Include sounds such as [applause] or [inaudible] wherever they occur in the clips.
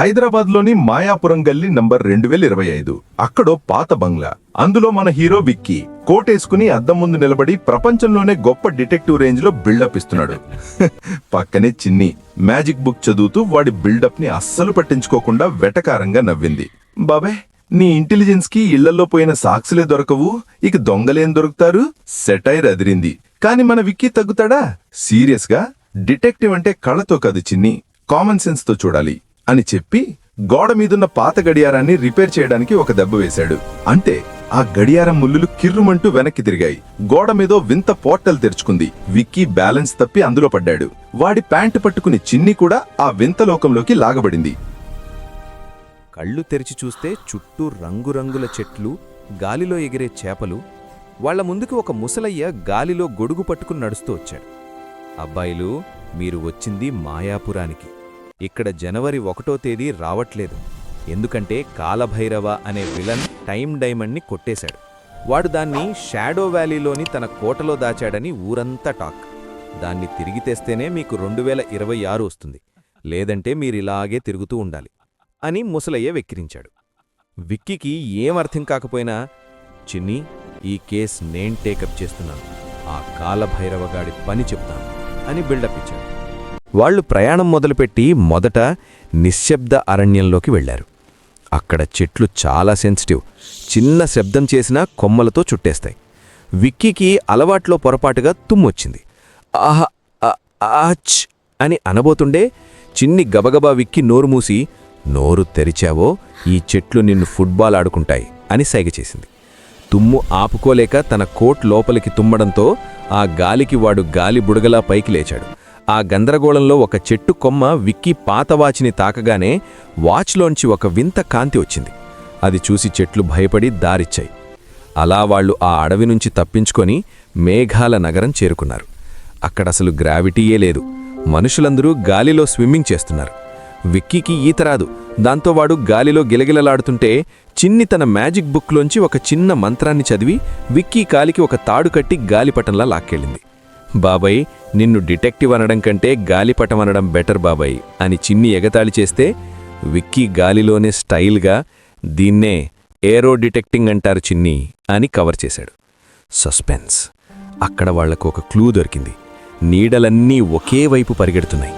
హైదరాబాద్లోని మాయాపురం గల్లి నంబర్ రెండు వేల ఇరవై ఐదు. అక్కడో పాత బంగ్లా. అందులో మన హీరో విక్కీ కోటేసుకుని అద్దం ముందు నిలబడి ప్రపంచంలోనే గొప్ప డిటెక్టివ్ రేంజ్లో బిల్డప్ ఇస్తున్నాడు. [laughs] పక్కనే చిన్ని మ్యాజిక్ బుక్ చదువుతూ వాడి బిల్డప్ని అస్సలు పట్టించుకోకుండా వెటకారంగా నవ్వింది. బాబాయ్ నీ ఇంటెలిజెన్స్కి ఇళ్ళలో పోయిన సాక్సులే దొరకవు ఇక దొంగలేం దొరుకుతారు? సెటైర్ అదిరింది. కాని మన విక్కీ తగ్గుతాడా? సీరియస్గా డిటెక్టివ్ అంటే కళ్ళతో కాదు చిన్ని కామన్ సెన్స్తో చూడాలి. అని చెప్పి గోడ మీదున్న పాత గడియారాన్ని రిపేర్ చేయడానికి ఒక దెబ్బ వేశాడు. అంటే ఆ గడియారం ముల్లులు కిర్రుమంటూ వెనక్కి తిరిగాయి. గోడ మీదో వింత పోర్టల్ తెరుచుకుంది. విక్కీ బ్యాలెన్స్ తప్పి అందులో పడ్డాడు. వాడి ప్యాంటు పట్టుకుని చిన్ని కూడా ఆ వింత లోకంలోకి లాగబడింది. కళ్ళు తెరిచి చూస్తే చుట్టూ రంగురంగుల చెట్లు గాలిలో ఎగిరే చేపలు. వాళ్ళ ముందుకు ఒక ముసలయ్య గాలిలో గొడుగు పట్టుకుని నడుస్తూ వచ్చాడు. అబ్బాయిలు మీరు వచ్చింది మాయాపురానికి. ఇక్కడ జనవరి ఒకటో తేదీ రావట్లేదు. ఎందుకంటే కాలభైరవ అనే విలన్ టైం డైమండ్ని కొట్టేశాడు. వాడు దాన్ని షాడో వ్యాలీలోని తన కోటలో దాచాడని ఊరంతా టాక్. దాన్ని తిరిగి తెస్తేనే మీకు రెండు వేల ఇరవై ఆరు వస్తుంది. లేదంటే మీరిలాగే తిరుగుతూ ఉండాలి అని ముసలయ్య వెక్కిరించాడు. విక్కీకి ఏం అర్థం కాకపోయినా చిన్ని ఈ కేస్ నేను టేకప్ చేస్తున్నాను. ఆ కాలభైరవగాడి పని చెప్తాను అని బిల్డప్ ఇచ్చాడు. వాళ్ళు ప్రయాణం మొదలుపెట్టి మొదట నిశ్శబ్ద అరణ్యంలోకి వెళ్ళారు అక్కడ చెట్లు చాలా సెన్సిటివ్ చిన్న శబ్దం చేసినా కొమ్మలతో చుట్టేస్తాయి. విక్కీకి అలవాట్లో పొరపాటుగా తుమ్మొచ్చింది ఆహా ఆచ్ అని అనబోతుండే చిన్ని గబగబా విక్కి నోరు మూసి నోరు తెరిచావో? ఈ చెట్లు నిన్ను ఫుట్బాల్ ఆడుకుంటాయి అని సైగ చేసింది. తుమ్ము ఆపుకోలేక తన కోట్ లోపలికి తుమ్మడంతో ఆ గాలికి వాడు గాలి బుడగలా పైకి లేచాడు. ఆ గందరగోళంలో ఒక చెట్టు కొమ్మ విక్కి పాత వాచిని తాకగానే వాచ్లోంచి ఒక వింత కాంతి వచ్చింది. అది చూసి చెట్లు భయపడి దారిచ్చాయి. అలా వాళ్ళు ఆ అడవి నుంచి తప్పించుకొని మేఘాల నగరం చేరుకున్నారు. అక్కడసలు గ్రావిటీయే లేదు. మనుషులందరూ గాలిలో స్విమ్మింగ్ చేస్తున్నారు. విక్కీకి ఈత రాదు. దాంతో వాడు గాలిలో గిలగిలలాడుతుంటే చిన్ని తన మ్యాజిక్ బుక్లోంచి ఒక చిన్న మంత్రాన్ని చదివి విక్కీ కాలికి ఒక తాడు కట్టి గాలిపటంలా లాక్కెళ్ళింది. బాబాయ్ నిన్ను డిటెక్టివ్ అనడం కంటే గాలిపటం అనడం బెటర్ బాబాయ్ అని చిన్ని ఎగతాళి చేస్తే విక్కీ గాలిలోనే స్టైల్గా దీన్నే ఏరో డిటెక్టింగ్ అంటారు చిన్ని అని కవర్ చేశాడు. సస్పెన్స్. అక్కడ వాళ్ళకు ఒక క్లూ దొరికింది. నీడలన్నీ ఒకే వైపు పరిగెడుతున్నాయి.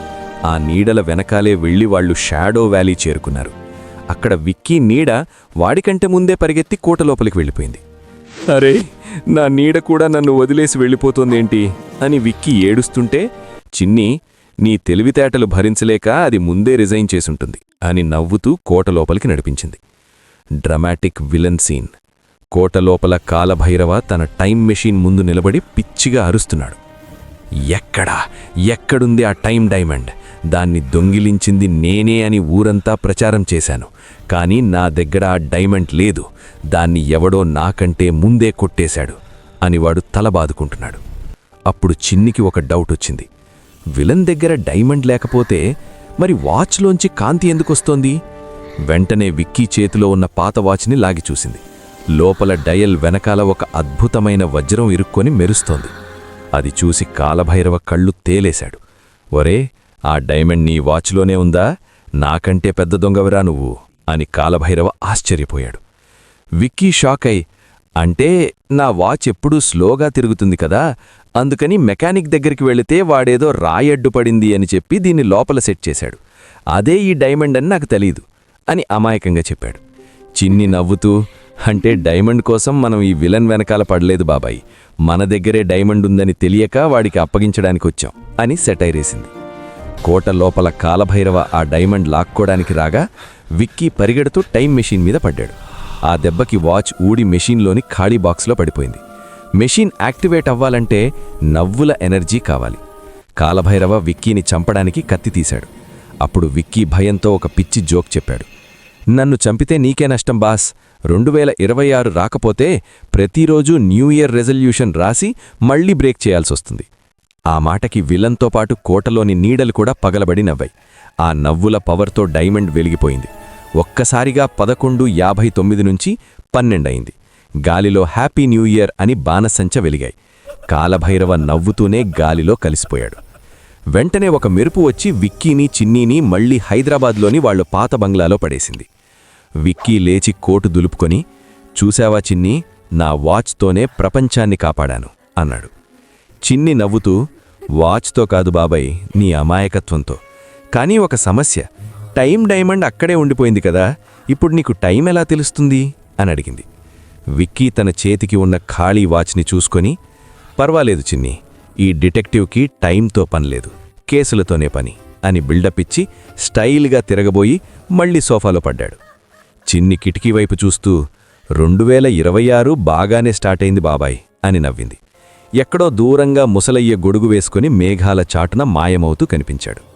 ఆ నీడల వెనకాలే వెళ్ళి వాళ్ళు షాడో వ్యాలీ చేరుకున్నారు. అక్కడ విక్కీ నీడ వాడికంటే ముందే పరిగెత్తి కోట లోపలికి వెళ్ళిపోయింది. అరే నా నీడ కూడా నన్ను వదిలేసి వెళ్ళిపోతోందేంటి అని విక్కి ఏడుస్తుంటే చిన్ని నీ తెలివితేటలు భరించలేక అది ముందే రిజైన్ చేసుంటుంది అని నవ్వుతూ కోట లోపలికి నడిపించింది. Dramatic villain scene. కోట లోపల కాలభైరవ తన టైం మెషీన్ ముందు నిలబడి పిచ్చిగా అరుస్తున్నాడు. ఎక్కడా? ఎక్కడుంది ఆ టైం డైమండ్? దాన్ని దొంగిలించింది నేనే అని ఊరంతా ప్రచారం చేశాను. కానీ నా దగ్గర ఆ డైమండ్ లేదు. దాన్ని ఎవడో నాకంటే ముందే కొట్టేశాడు అని వాడు తల బాదుకుంటున్నాడు. అప్పుడు చిన్నికి ఒక డౌట్ వచ్చింది. విలన్ దగ్గర డైమండ్ లేకపోతే మరి వాచ్లోంచి కాంతి ఎందుకొస్తోంది? వెంటనే విక్కీ చేతిలో ఉన్న పాత వాచ్ని లాగి చూసింది. లోపల డయల్ వెనకాల ఒక అద్భుతమైన వజ్రం ఇరుక్కొని మెరుస్తోంది. అది చూసి కాలభైరవ కళ్ళు తేలేశాడు. ఒరే ఆ డైమండ్ నీ వాచ్లోనే ఉందా? నాకంటే పెద్ద దొంగవరా నువ్వు? అని కాలభైరవ ఆశ్చర్యపోయాడు. విక్కీ షాక్ అయి అంటే నా వాచ్ ఎప్పుడూ స్లోగా తిరుగుతుంది కదా అందుకని మెకానిక్ దగ్గరికి వెళితే వాడేదో రాయడ్డుపడింది అని చెప్పి దీన్ని లోపల సెట్ చేశాడు. అదే ఈ డైమండ్ అని నాకు తెలీదు అని అమాయకంగా చెప్పాడు. చిన్ని నవ్వుతూ అంటే డైమండ్ కోసం మనం ఈ విలన్ వెనకాల పడలేదు బాబాయ్. మన దగ్గరే డైమండ్ ఉందని తెలియక వాడికి అప్పగించడానికి వచ్చాం అని సెటైరేసింది కోట లోపల కాలభైరవ ఆ డైమండ్ లాక్కోడానికి రాగా విక్కీ పరిగెడుతూ టైం మెషిన్ మీద పడ్డాడు. ఆ దెబ్బకి వాచ్ ఊడి మెషిన్లోని ఖాళీ బాక్స్లో పడిపోయింది. మెషిన్ యాక్టివేట్ అవ్వాలంటే నవ్వుల ఎనర్జీ కావాలి. కాలభైరవ విక్కీని చంపడానికి కత్తి తీశాడు. అప్పుడు విక్కీ భయంతో ఒక పిచ్చి జోక్ చెప్పాడు. నన్ను చంపితే నీకే నష్టం బాస్. రెండు వేల ఇరవై ఆరు రాకపోతే ప్రతిరోజు న్యూ ఇయర్ రెజల్యూషన్ రాసి మళ్ళీ బ్రేక్ చేయాల్సొస్తుంది. ఆ మాటకి విలన్తో పాటు కోటలోని నీడలు కూడా పగలబడి నవ్వాయి. ఆ నవ్వుల పవర్తో డైమండ్ వెలిగిపోయింది. ఒక్కసారిగా పదకొండు యాభై తొమ్మిది నుంచి పన్నెండయింది గాలిలో హ్యాపీ న్యూ ఇయర్ అని బాణసంచ వెలిగాయి. కాలభైరవ నవ్వుతూనే గాలిలో కలిసిపోయాడు. వెంటనే ఒక మెరుపు వచ్చి విక్కీని చిన్నీని మళ్ళీ హైదరాబాద్లోని వాళ్ళు పాత బంగ్లాలో పడేసింది. విక్కీ లేచి కోటు దులుపుకొని చూశావా చిన్ని నా వాచ్తోనే ప్రపంచాన్ని కాపాడాను అన్నాడు. చిన్ని నవ్వుతూ వాచ్తో కాదు బాబాయ్ నీ అమాయకత్వంతో. కానీ ఒక సమస్య. టైం డైమండ్ అక్కడే ఉండిపోయింది కదా ఇప్పుడు నీకు టైం ఎలా తెలుస్తుంది? అని అడిగింది. విక్కీ తన చేతికి ఉన్న ఖాళీ వాచ్ని చూసుకొని పర్వాలేదు చిన్ని ఈ డిటెక్టివ్కి టైంతో పనిలేదు కేసులతోనే పని అని బిల్డప్ ఇచ్చి స్టైల్గా తిరగబోయి మళ్ళీ సోఫాలో పడ్డాడు. చిన్ని కిటికీ వైపు చూస్తూ రెండు వేల ఇరవై ఆరు బాగానే స్టార్ట్ అయింది బాబాయ్ అని నవ్వింది. ఎక్కడో దూరంగా ముసలయ్య గొడుగు వేసుకుని మేఘాల చాటున మాయమవుతూ కనిపించాడు.